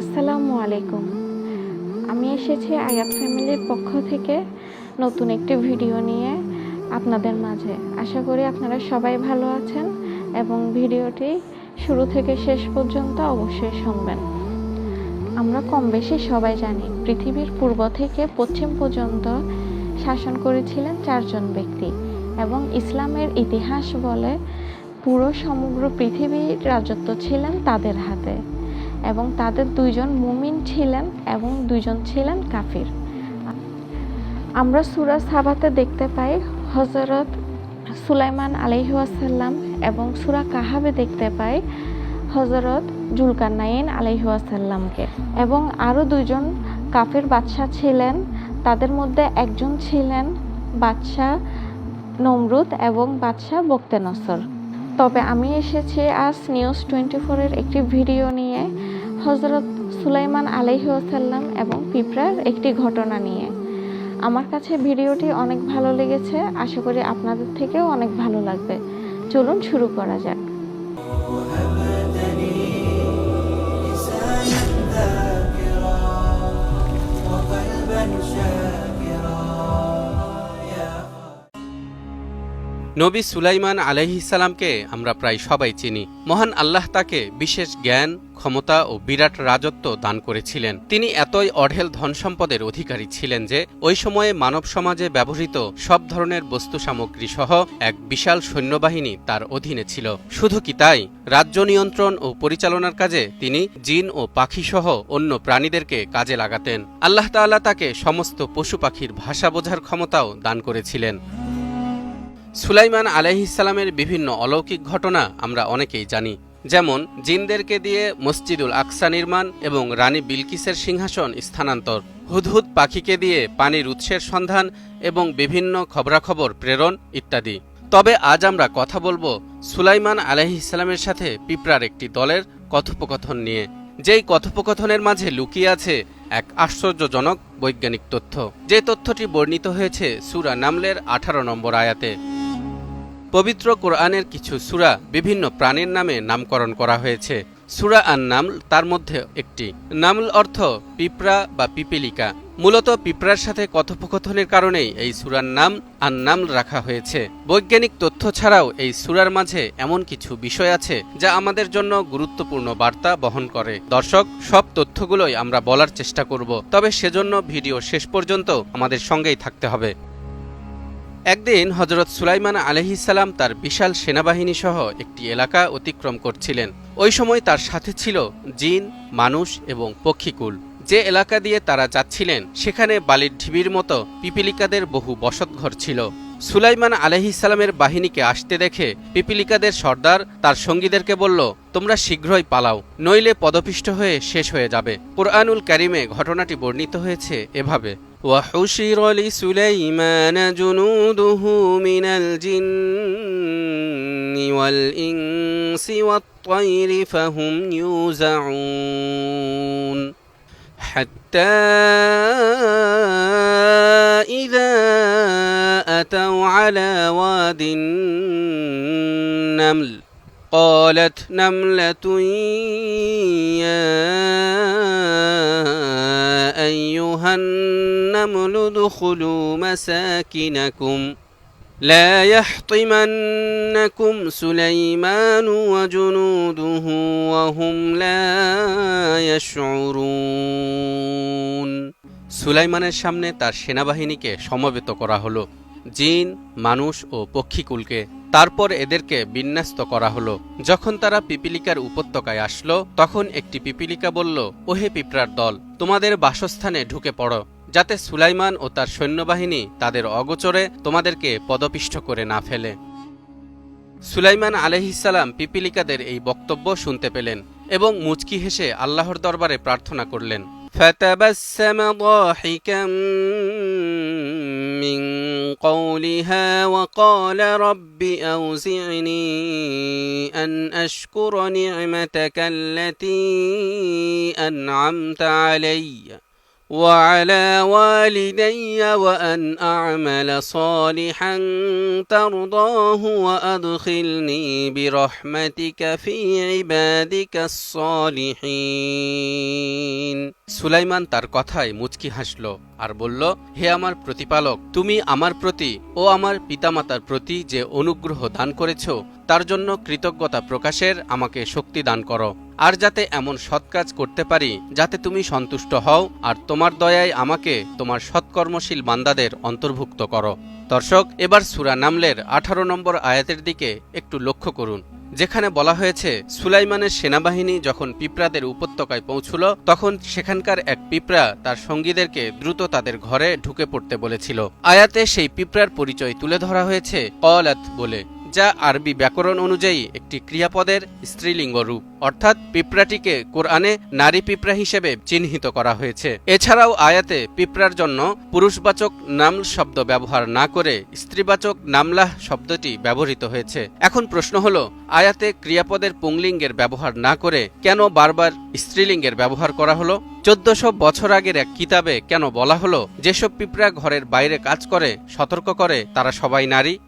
আসসালামু আলাইকুম। আমি এসেছি আয়াত ফ্যামিলির পক্ষ থেকে নতুন একটি ভিডিও নিয়ে আপনাদের মাঝে। আশা করি আপনারা সবাই ভালো আছেন এবং ভিডিওটি শুরু থেকে শেষ পর্যন্ত অবশ্যই শুনবেন। আমরা কম বেশি সবাই জানি, পৃথিবীর পূর্ব থেকে পশ্চিম পর্যন্ত শাসন করেছিলেন চারজন ব্যক্তি এবং ইসলামের ইতিহাস বলে পুরো সমগ্র পৃথিবীর রাজত্ব ছিলেন তাদের হাতে এবং তাদের দুইজন মুমিন ছিলেন এবং দুইজন ছিলেন কাফির। আমরা সুরা সাবাতে দেখতে পাই হজরত সুলাইমান আলহিহাসাল্লাম এবং সুরা কাহাবে দেখতে পাই হজরত জুলকান্নাইন আলহিহাসাল্লামকে এবং আরও দুইজন কাফের বাদশাহ ছিলেন, তাদের মধ্যে একজন ছিলেন বাদশাহ নমরুদ এবং বাদশাহ বক্তেনসর তবে আমি এসেছি আজ নিউজ টোয়েন্টি ফোরের একটি ভিডিও নিয়ে হজরত সুলাইমান আলহিউসাল্লাম এবং পিঁপড়ার একটি ঘটনা নিয়ে। আমার কাছে ভিডিওটি অনেক ভালো লেগেছে, আশা করি আপনাদের থেকেও অনেক ভালো লাগবে। চলুন শুরু করা যাক। নবী সুলাইমান আলহিসাল্লামকে আমরা প্রায় সবাই চিনি। মহান আল্লাহ তাকে বিশেষ জ্ঞান, ক্ষমতা ও বিরাট রাজত্ব দান করেছিলেন। তিনি এতই অঢেল ধন সম্পদের অধিকারী ছিলেন যে, ওই সময়ে মানব সমাজে ব্যবহৃত সব ধরনের বস্তু সামগ্রী সহ এক বিশাল সৈন্যবাহিনী তার অধীনে ছিল। শুধু কি তাই? রাজ্য নিয়ন্ত্রণ ও পরিচালনার কাজে তিনি জিন ও পাখি সহ অন্য প্রাণীদেরকে কাজে লাগাতেন। আল্লাহ তাআলা তাকে সমস্ত পশু পাখির ভাষা বোঝার ক্ষমতাও দান করেছিলেন। সুলাইমান আলাইহিসালামের বিভিন্ন অলৌকিক ঘটনা আমরা অনেকেই জানি। যেমন, জিনদেরকে দিয়ে মসজিদুল আকসা নির্মাণ এবং রানী বিলকিসের সিংহাসন স্থানান্তর, হুদহুদ পাখিকে দিয়ে পানির উৎসের সন্ধান এবং বিভিন্ন খবরাখবর প্রেরণ ইত্যাদি। তবে আজ আমরা কথা বলব সুলাইমান আলাইহিসালামের সাথে পিঁপড়ার একটি দলের কথোপকথন নিয়ে। যেই কথোপকথনের মাঝে লুকিয়ে আছে এক আশ্চর্যজনক বৈজ্ঞানিক তথ্য। যে তথ্যটি বর্ণিত হয়েছে সুরা নামলের আঠারো নম্বর আয়াতে। পবিত্র কোরআনের কিছু সুরা বিভিন্ন প্রাণীর নামে নামকরণ করা হয়েছে। সুরা আন নামল তার মধ্যে একটি। নামল অর্থ পিঁপড়া বা পিপিলিকা। মূলত পিঁপড়ার সাথে কথোপকথনের কারণেই এই সুরার নাম আন নামল রাখা হয়েছে। বৈজ্ঞানিক তথ্য ছাড়াও এই সুরার মাঝে এমন কিছু বিষয় আছে যা আমাদের জন্য গুরুত্বপূর্ণ বার্তা বহন করে। দর্শক, সব তথ্যগুলোই আমরা বলার চেষ্টা করব, তবে সেজন্য ভিডিও শেষ পর্যন্ত আমাদের সঙ্গেই থাকতে হবে। একদিন হজরত সুলাইমান আলহিসাল্লাম তার বিশাল সেনাবাহিনী সহ একটি এলাকা অতিক্রম করছিলেন। ওই সময় তার সাথে ছিল জিন, মানুষ এবং পক্ষীকুল। যে এলাকা দিয়ে তারা যাচ্ছিলেন, সেখানে বালির ঢিবির মতো পিপিলিকাদের বহু বসতঘর ছিল। সুলাইমান আলহিসাল্লামের বাহিনীকে আসতে দেখে পিপিলিকাদের সর্দার তার সঙ্গীদেরকে বলল তোমরা শীঘ্রই পালাও নইলে পদপিষ্ট হয়ে শেষ হয়ে যাবে কোরআনুল কারিমে ঘটনাটি বর্ণিত হয়েছে এভাবে وحشر لسليمان جنوده من الجن والإنس والطير فهم يوزعون حتى إذا أتوا على واد النمل قالت نملة يا أيها النمل ادخلوا مساكنكم لا يحطمنكم سليمان وجنوده وهم لا يشعرون সুলাইমানের সামনে তার সেনাবাহিনীকে সমবেত করা হলো জিন মানুষ ও পক্ষীকুলকে তারপর এদেরকে বিন্যস্ত করা হলো। যখন তারা পিপিলিকার উপত্যকায় আসলো, তখন একটি পিপিলিকা বলল, ওহে পিঁপড়ার দল, তোমাদের বাসস্থানে ঢুকে পড়ো, যাতে সুলাইমান ও তার সৈন্যবাহিনী তাদের অগোচরে তোমাদেরকে পদপিষ্ট করে না ফেলে। সুলাইমান আলহিসাল্লাম পিপিলিকাদের এই বক্তব্য শুনতে পেলেন এবং মুচকি হেসে আল্লাহর দরবারে প্রার্থনা করলেন। ফতাবাসসামা দাহিকাম من قولها وقال رب أوزعني أن أشكر نعمتك التي أنعمت عليّ. وعلى والدي وأن أعمل صالحا ترضاه وأدخلني برحمتك في عبادك الصالحين সুলাইমান তার কথায় মুচকি হাসল আর বলল হে আমার প্রতিপালক তুমি আমার প্রতি ও আমার পিতামাতার প্রতি যে অনুগ্রহ দান করেছ তার জন্য কৃতজ্ঞতা প্রকাশের আমাকে শক্তি দান করো আর যাতে এমন সৎ কাজ করতে পারি, যাতে তুমি সন্তুষ্ট হও, আর তোমার দয়ায় আমাকে তোমার সৎকর্মশীল বান্দাদের অন্তর্ভুক্ত করো। দর্শক, এবার সুরা নামলের আঠারো নম্বর আয়াতের দিকে একটু লক্ষ্য করুন। যেখানে বলা হয়েছে, সুলাইমানের সেনাবাহিনী যখন পিঁপড়াদের উপত্যকায় পৌঁছল, তখন সেখানকার এক পিঁপড়া তার সঙ্গীদেরকে দ্রুত তাদের ঘরে ঢুকে পড়তে বলেছিল। আয়াতে সেই পিঁপড়ার পরিচয় তুলে ধরা হয়েছে, কলাত বলে। যা আরবি ব্যাকরণ অনুযায়ী একটি ক্রিয়াপদের স্ত্রীলিঙ্গ রূপ, অর্থাৎ পিঁপড়াটিকে কোরআনে নারী পিঁপড়া হিসেবে চিহ্নিত করা হয়েছে। এছাড়াও আয়াতে পিঁপড়ার জন্য পুরুষবাচক নামল শব্দ ব্যবহার না করে স্ত্রীবাচক নামলাহ শব্দটি ব্যবহৃত হয়েছে। এখন প্রশ্ন হলো, আয়াতে ক্রিয়াপদের পুংলিঙ্গের ব্যবহার না করে কেন বারবার স্ত্রীলিঙ্গের ব্যবহার করা হলো? চোদ্দশো বছর আগের এক কিতাবে কেন বলা হলো, যেসব পিঁপড়া ঘরের বাইরে কাজ করে, সতর্ক করে, তারা সবাই নারী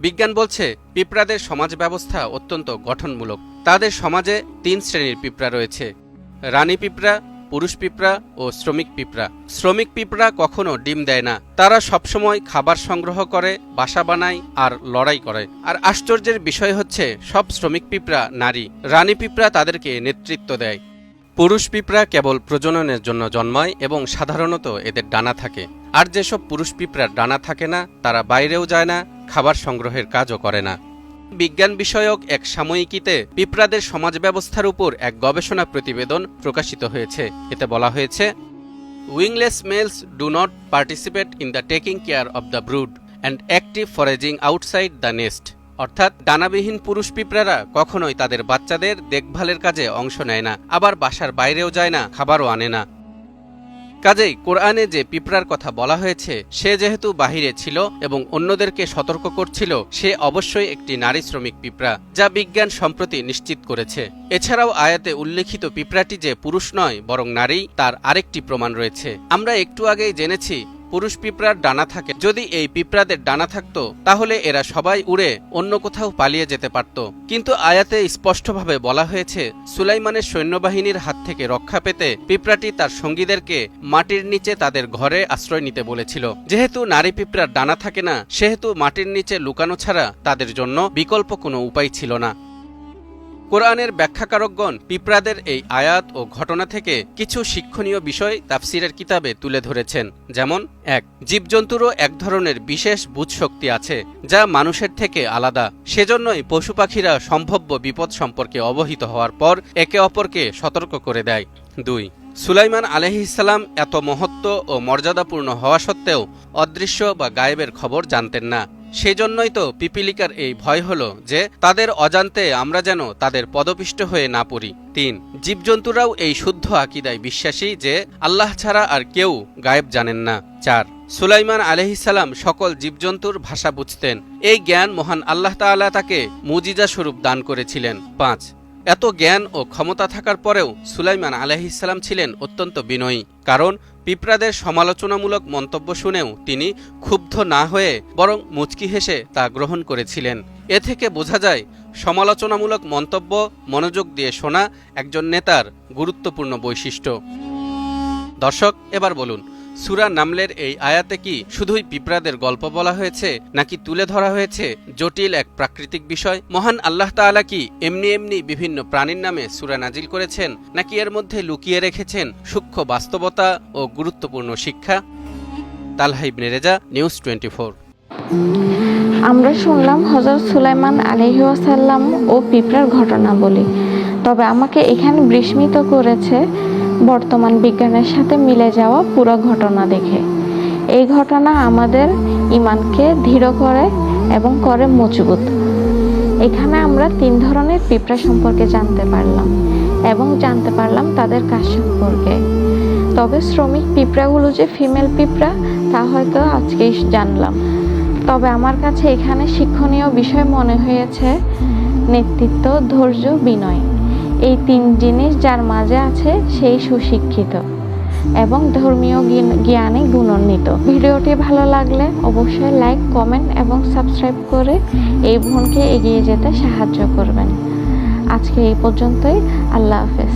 বিজ্ঞান বলছে, পিঁপড়াদের সমাজ ব্যবস্থা অত্যন্ত গঠনমূলক। তাদের সমাজে তিন শ্রেণির পিঁপড়া রয়েছে। রানী পিঁপড়া, পুরুষ পিঁপড়া ও শ্রমিক পিঁপড়া। শ্রমিক পিঁপড়া কখনো ডিম দেয় না। তারা সবসময় খাবার সংগ্রহ করে, বাসা বানায় আর লড়াই করে। আর আশ্চর্যের বিষয় হচ্ছে, সব শ্রমিক পিঁপড়া নারী। রানী পিঁপড়া তাদেরকে নেতৃত্ব দেয়। পুরুষ পিঁপড়া কেবল প্রজননের জন্য জন্মায় এবং সাধারণত এদের ডানা থাকে। আর যেসব পুরুষ পিঁপড়ার ডানা থাকে না, তারা বাইরেও যায় না খাবার সংগ্রহের কাজও করে না। বিজ্ঞান বিষয়ক এক সাময়িকীতে পিঁপড়াদের সমাজ ব্যবস্থার উপর এক গবেষণা প্রতিবেদন প্রকাশিত হয়েছে। এতে বলা হয়েছে wingless males do not participate in the taking care of the brood and active foraging outside the nest অর্থাৎ ডানাবিহীন পুরুষ পিঁপড়ারা কখনোই তাদের বাচ্চাদের দেখভালের কাজে অংশ নেয় না, আবার বাসার বাইরেও যায় না, খাবারও আনে না। কাজেই কোরআনে যে পিঁপড়ার কথা বলা হয়েছে, সে যেহেতু বাহিরে ছিল এবং অন্যদেরকে সতর্ক করছিল, সে অবশ্যই একটি নারী শ্রমিক পিঁপড়া, যা বিজ্ঞান সম্প্রতি নিশ্চিত করেছে। এছাড়াও আয়াতে উল্লেখিত পিঁপড়াটি যে পুরুষ নয়, বরং নারী, তার আরেকটি প্রমাণ রয়েছে। আমরা একটু আগেই জেনেছি পুরুষ পিঁপড়ার ডানা থাকে। যদি এই পিঁপড়াদের ডানা থাকতো, তাহলে এরা সবাই উড়ে অন্য কোথাও পালিয়ে যেতে পারত। কিন্তু আয়াতে স্পষ্টভাবে বলা হয়েছে, সুলাইমানের সৈন্যবাহিনীর হাত থেকে রক্ষা পেতে পিঁপড়াটি তার সঙ্গীদেরকে মাটির নিচে তাদের ঘরে আশ্রয় নিতে বলেছিল। যেহেতু নারী পিঁপড়ার ডানা থাকে না, সেহেতু মাটির নিচে লুকানো ছাড়া তাদের জন্য বিকল্প কোনো উপায় ছিল না। কোরআনের ব্যাখ্যাকারকগণ পিঁপড়াদের এই আয়াত ও ঘটনা থেকে কিছু শিক্ষণীয় বিষয় তাফসিরের কিতাবে তুলে ধরেছেন। যেমন, এক, জীবজন্তুরও এক ধরনের বিশেষ বুঝশক্তি আছে, যা মানুষের থেকে আলাদা। সেজন্যই পশু পাখিরা সম্ভাব্য বিপদ সম্পর্কে অবহিত হওয়ার পর একে অপরকে সতর্ক করে দেয়। দুই, সুলাইমান আলহিসাল্লাম এত মহত্ব ও মর্যাদাপূর্ণ হওয়া সত্ত্বেও অদৃশ্য বা গায়েবের খবর জানতেন না। সেজন্যই তো পিপিলিকার এই ভয় হল যে তাদের অজান্তে আমরা যেন তাদের পদপিষ্ট হয়ে না পড়ি। তিন, জীবজন্তুরাও এই শুদ্ধ আকিদায় বিশ্বাসী যে আল্লাহ ছাড়া আর কেউ গায়েব জানেন না। চার, সুলাইমান আলহিসাল্লাম সকল জীবজন্তুর ভাষা বুঝতেন। এই জ্ঞান মহান আল্লাহ তাআলা তাকে মুজিজা স্বরূপ দান করেছিলেন। পাঁচ এত জ্ঞান ও ক্ষমতা থাকার পরেও সুলাইমান আলহিসাল্লাম ছিলেন অত্যন্ত বিনয়ী। কারণ পিঁপড়াদের সমালোচনামূলক মন্তব্য শুনেও তিনি ক্ষুব্ধ না হয়ে বরং মুচকি হেসে তা গ্রহণ করেছিলেন। এ থেকে বোঝা যায়, সমালোচনামূলক মন্তব্য, মনোযোগ দিয়ে শোনা একজন নেতার গুরুত্বপূর্ণ বৈশিষ্ট্য। দর্শক, এবার বলুন সুরা নামলের এই আয়াতে কি শুধুই পিঁপড়াদের গল্প বলা হয়েছে, নাকি তুলে ধরা হয়েছে জটিল এক প্রাকৃতিক বিষয়? মহান আল্লাহ তাআলা কি এমনি এমনি বিভিন্ন প্রাণীর নামে সুরা নাজিল করেছেন, নাকি এর মধ্যে লুকিয়ে রেখেছেন সূক্ষ্ম বাস্তবতা ও গুরুত্বপূর্ণ শিক্ষা? Talha Reza, news twenty four. আমরা শুনলাম হজরত সুলাইমান আলহিউসাল্লাম ও পিঁপড়ার ঘটনা বলি, তবে আমাকে এখানে বিস্মিত করেছে বর্তমান বিজ্ঞানের সাথে মিলে যাওয়া পুরো ঘটনা দেখে। এই ঘটনা আমাদের ইমানকে দৃঢ় করে এবং করে মজবুত। এখানে আমরা তিন ধরনের পিঁপড়া সম্পর্কে জানতে পারলাম এবং জানতে পারলাম তাদের কাজ সম্পর্কে। তবে শ্রমিক পিঁপড়াগুলো যে ফিমেল পিঁপড়া, তা হয়তো আজকেই জানলাম। তবে আমার কাছে এখানে শিক্ষণীয় বিষয় মনে হয়েছে, নেতৃত্ব, ধৈর্য, বিনয়। এই তিন জিনিস যার মাঝে আছে সেই সুশিক্ষিত এবং ধর্মীয় জ্ঞানে গুণান্বিত। ভিডিওটি ভালো লাগলে অবশ্যই লাইক, কমেন্ট এবং সাবস্ক্রাইব করে এই বোনকে এগিয়ে যেতে সাহায্য করবেন। আজকে এই পর্যন্তই। আল্লাহ হাফেজ।